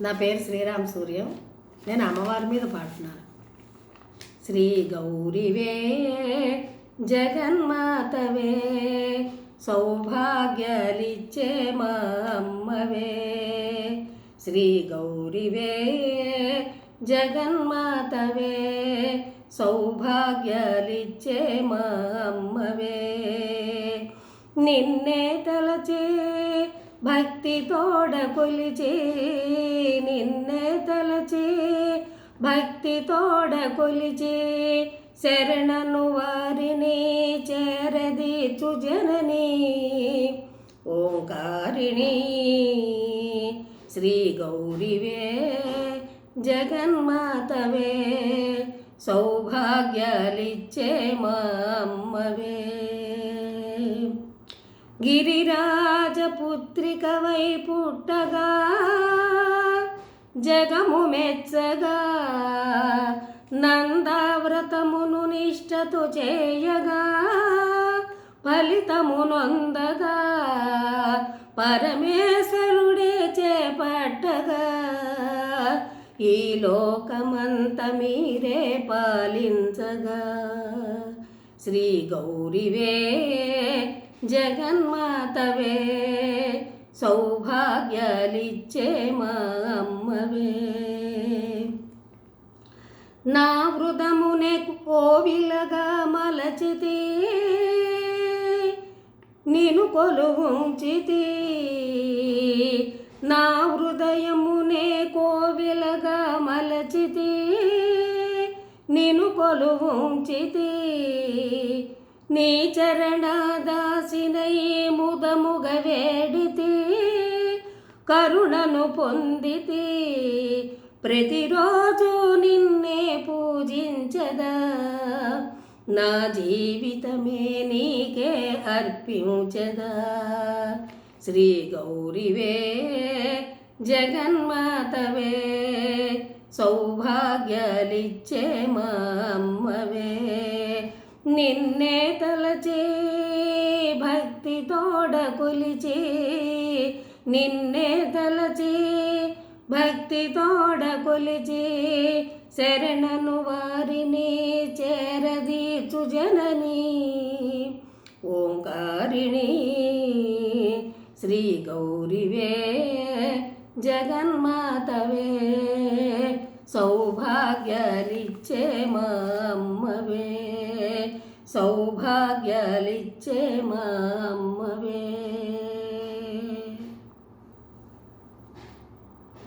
నా పేరు శ్రీరామ్ సూర్యం. నేను అమ్మవారి మీద పాడుతున్నాను. శ్రీ గౌరివే జగన్మాతవే సౌభాగ్యాలిచ్చే మా అమ్మవే. శ్రీ గౌరివే జగన్మాతవే సౌభాగ్యాలిచ్చే మా అమ్మవే. నిన్నే తలచే భక్తి తోడ కొలిచే నిన్నే తలచే. భక్తి తోడ కొలిచే శరణను వారిని చేరదీచు జనని. ఓంకారిణి శ్రీ గౌరివే జగన్మాతవే సౌభాగ్యాలిచ్చే మా అమ్మవే. గిరిరాజపుత్రిక వై పుట్టగా జగము మెచ్చగా నందావ్రతమును నిష్టతో చేయగా ఫలితమునొందగా పరమేశ్వరుడే చేపట్టగా. ఈ లోకమంత మీరే పాలించగా. శ్రీ గౌరివే జగన్మాతవే సౌభాగ్యాలిచ్చే మా అమ్మవే. నా హృదమునే కోవిలగా మలచితే నేను కొలువుంచితి. నా హృదయమునే కోవిలగా మలచితి నేను కొలువుంచితి. నీ చరణదాసినై ముదముగ వేడితి కరుణను పొందితి. ప్రతిరోజు నిన్నే పూజించదా నా జీవితమే నీకే అర్పించదా. శ్రీ గౌరివే జగన్మాతవే సౌభాగ్యాలిచ్చే మా అమ్మ. నిన్నే తలచే భక్తి తోడ కొలిచే. నిన్నే తలచే భక్తి తోడ కొలిచే. శరణను వారిని చేరదీచు జనని. ఓంకారిణి శ్రీ గౌరివే జగన్మాతవే సౌభాగ్యాలిచ్చే మా సౌభాగ్యాలిచ్చే మా అమ్మవే